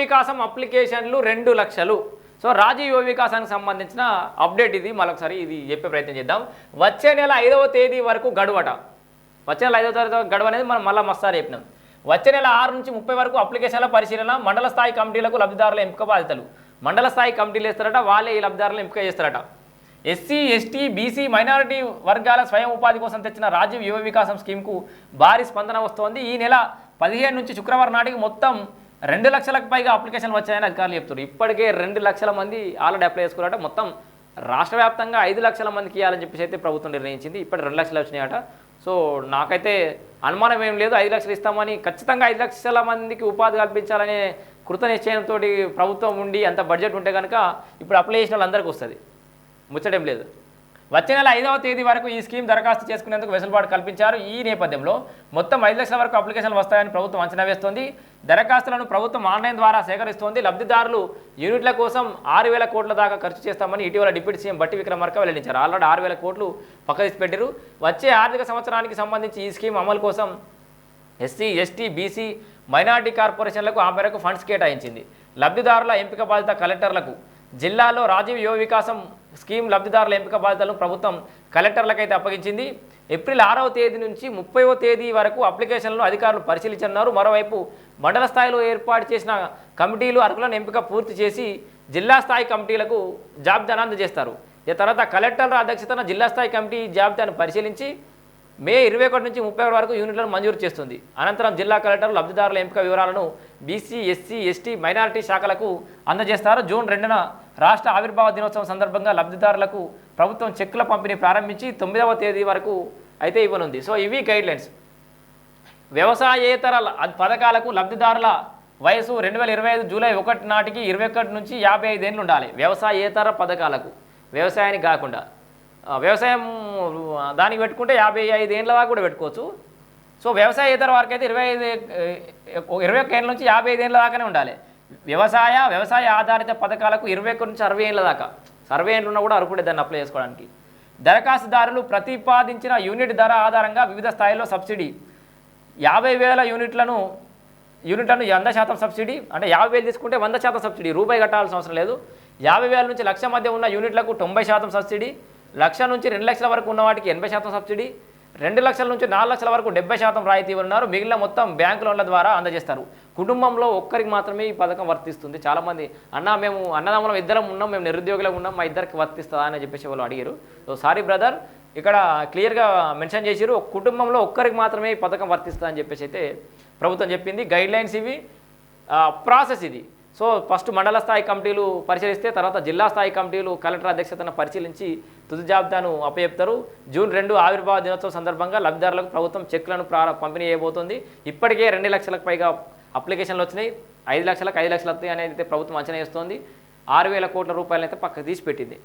వికాసం అప్లికేషన్లు రెండు లక్షలు. సో రాజీవ్ యువ వికాసానికి సంబంధించిన అప్డేట్ ఇది. మరొకసారి ఇది చెప్పే ప్రయత్నం చేద్దాం. వచ్చే నెల ఐదవ తేదీ వరకు గడువట. వచ్చే నెల ఐదవ తేదీ గడువు అనేది మనం మళ్ళీ మస్తారి చెప్పినాం. వచ్చే నెల ఆరు నుంచి ముప్పై వరకు అప్లికేషన్ల పరిశీలన మండల స్థాయి కమిటీలకు లబ్ధిదారుల ఎంపిక బాధ్యతలు. మండల స్థాయి కమిటీలు వేస్తారట వాళ్ళే ఈ లబ్ధిదారులను ఎంపిక చేస్తారట. ఎస్సీ ఎస్టీ బీసీ మైనారిటీ వర్గాల స్వయం ఉపాధి కోసం తెచ్చిన రాజీవ్ యువ వికాసం స్కీమ్కు భారీ స్పందన వస్తోంది. ఈ నెల పదిహేను నుంచి శుక్రవారం నాటికి మొత్తం రెండు లక్షలకు పైగా అప్లికేషన్లు వచ్చాయని అధికారులు చెప్తున్నారు. ఇప్పటికే రెండు లక్షల మంది ఆల్రెడీ అప్లై చేసుకున్నారట. మొత్తం రాష్ట్ర వ్యాప్తంగా ఐదు లక్షల మందికి ఇవ్వాలని చెప్పేసి అయితే ప్రభుత్వం నిర్ణయించింది. ఇప్పటి రెండు లక్షలు వచ్చినాయట. సో నాకైతే అనుమానం ఏం లేదు. ఐదు లక్షలు ఇస్తామని ఖచ్చితంగా ఐదు లక్షల మందికి ఉపాధి కల్పించాలనే కృత నిశ్చయంతో ప్రభుత్వం ఉండి అంత బడ్జెట్ ఉంటే కనుక ఇప్పుడు అప్లై చేసిన వాళ్ళందరికీ వస్తుంది. ముచ్చటం లేదు. వచ్చే నెల ఐదవ తేదీ వరకు ఈ స్కీమ్ దరఖాస్తు చేసుకునేందుకు వెసులుబాటు కల్పించారు. ఈ నేపథ్యంలో మొత్తం ఐదు లక్షల వరకు అప్లికేషన్లు వస్తాయని ప్రభుత్వం అంచనా వేస్తోంది. దరఖాస్తులను ప్రభుత్వం ఆన్లైన్ ద్వారా సేకరిస్తోంది. లబ్ధిదారులు యూనిట్ల కోసం ఆరు వేల కోట్ల దాకా ఖర్చు చేస్తామని ఇటీవల డిప్యూటీ సీఎం బట్టి విక్రమార్క వెల్లడించారు. ఆల్రెడీ ఆరు వేల కోట్లు పక్క పెట్టారు వచ్చే ఆర్థిక సంవత్సరానికి సంబంధించి ఈ స్కీమ్ అమలు కోసం ఎస్సీ ఎస్టీ బీసీ మైనార్టీ కార్పొరేషన్లకు ఆ మేరకు ఫండ్స్ కేటాయించింది. లబ్ధిదారుల ఎంపిక బాధ్యత కలెక్టర్లకు జిల్లాలో రాజీవ్ యువ వికాసం స్కీమ్ లబ్ధిదారుల ఎంపిక బాధ్యతలను ప్రభుత్వం కలెక్టర్లకైతే అప్పగించింది. ఏప్రిల్ ఆరవ తేదీ నుంచి ముప్పైవ తేదీ వరకు అప్లికేషన్లను అధికారులు పరిశీలించనున్నారు. మరోవైపు మండల స్థాయిలో ఏర్పాటు చేసిన కమిటీలు అర్హులను ఎంపిక పూర్తి చేసి జిల్లా స్థాయి కమిటీలకు జాబితాను అందజేస్తారు. ఇక తర్వాత కలెక్టర్ల అధ్యక్షతన జిల్లా స్థాయి కమిటీ జాబితాను పరిశీలించి మే ఇరవై ఒకటి నుంచి ముప్పై ఒకటి వరకు యూనిట్లను మంజూరు చేస్తుంది. అనంతరం జిల్లా కలెక్టర్ లబ్ధిదారుల ఎంపిక వివరాలను బీసీ ఎస్సీ ఎస్టీ మైనారిటీ శాఖలకు అందజేస్తారు. జూన్ రెండున రాష్ట్ర ఆవిర్భావ దినోత్సవం సందర్భంగా లబ్ధిదారులకు ప్రభుత్వం చెక్కుల పంపిణీ ప్రారంభించి తొమ్మిదవ తేదీ వరకు అయితే ఇవ్వనుంది. సో ఇవి గైడ్లైన్స్. వ్యవసాయేతర పథకాలకు లబ్ధిదారుల వయసు రెండు వేల ఇరవై ఐదు జూలై ఒకటి నాటికి ఇరవై ఒకటి నుంచి యాభై ఐదేళ్ళు ఉండాలి. వ్యవసాయేతర పథకాలకు వ్యవసాయానికి కాకుండా. వ్యవసాయం దానికి పెట్టుకుంటే యాభై ఐదు ఏండ్ల దాకా కూడా పెట్టుకోవచ్చు. సో వ్యవసాయేతర వారికి అయితే ఇరవై ఐదు ఇరవై ఒక్క ఏళ్ళ నుంచి యాభై ఐదు ఏళ్ళ దాకానే ఉండాలి. వ్యవసాయ వ్యవసాయ ఆధారిత పథకాలకు ఇరవై ఒక్క నుంచి అరవై ఏళ్ళ దాకా. అరవై ఏళ్ళు ఉన్నా కూడా అర్హుడే దాన్ని అప్లై చేసుకోవడానికి. దరఖాస్తుదారులు ప్రతిపాదించిన యూనిట్ ధర ఆధారంగా వివిధ స్థాయిలో సబ్సిడీ. యాభై వేల యూనిట్లను యూనిట్లను వంద శాతం సబ్సిడీ అంటే యాభై వేలు తీసుకుంటే వంద శాతం సబ్సిడీ. రూపాయి కట్టాల్సిన అవసరం లేదు. యాభై వేల నుంచి లక్ష మధ్య ఉన్న యూనిట్లకు తొంభై శాతం సబ్సిడీ. లక్ష నుంచి రెండు లక్షల వరకు ఉన్న వాటికి ఎనభై శాతం సబ్సిడీ రెండు లక్షల నుంచి నాలుగు లక్షల వరకు డెబ్బై శాతం రాయితీ ఉన్నారు. మిగిలిన మొత్తం బ్యాంకు లోన్ల ద్వారా అందజేస్తారు. కుటుంబంలో ఒక్కరికి మాత్రమే ఈ పథకం వర్తిస్తుంది. చాలామంది అన్న మేము అన్నదమ్ములం ఇద్దరం ఉన్నాం మేము నిరుద్యోగులం ఉన్నాం మా ఇద్దరికి వర్తిస్తుందా? అని చెప్పేసి వాళ్ళు అడిగారు. సో సారీ బ్రదర్ ఇక్కడ క్లియర్గా మెన్షన్ చేశారు కుటుంబంలో ఒక్కరికి మాత్రమే ఈ పథకం వర్తిస్తుందని చెప్పేసి అయితే ప్రభుత్వం చెప్పింది. గైడ్ లైన్స్ ఇవి ప్రాసెస్ ఇది. సో ఫస్ట్ మండల స్థాయి కమిటీలు పరిశీలిస్తే తర్వాత జిల్లా స్థాయి కమిటీలు కలెక్టర్ అధ్యక్షతన పరిశీలించి తుది జాబితాను అప్పచెప్తారు. జూన్ రెండు ఆవిర్భావ దినోత్సవం సందర్భంగా లబ్ధిదారులకు ప్రభుత్వం చెక్లను ప్రార పంపిణీ చేయబోతోంది. ఇప్పటికే రెండు లక్షలకు పైగా అప్లికేషన్లు వచ్చినాయి. ఐదు లక్షలకు ఐదు లక్షలు వస్తాయి అనేది అయితే ప్రభుత్వం అంచనా వేస్తోంది. ఆరు వేల కోట్ల రూపాయలైతే పక్కకు తీసి పెట్టింది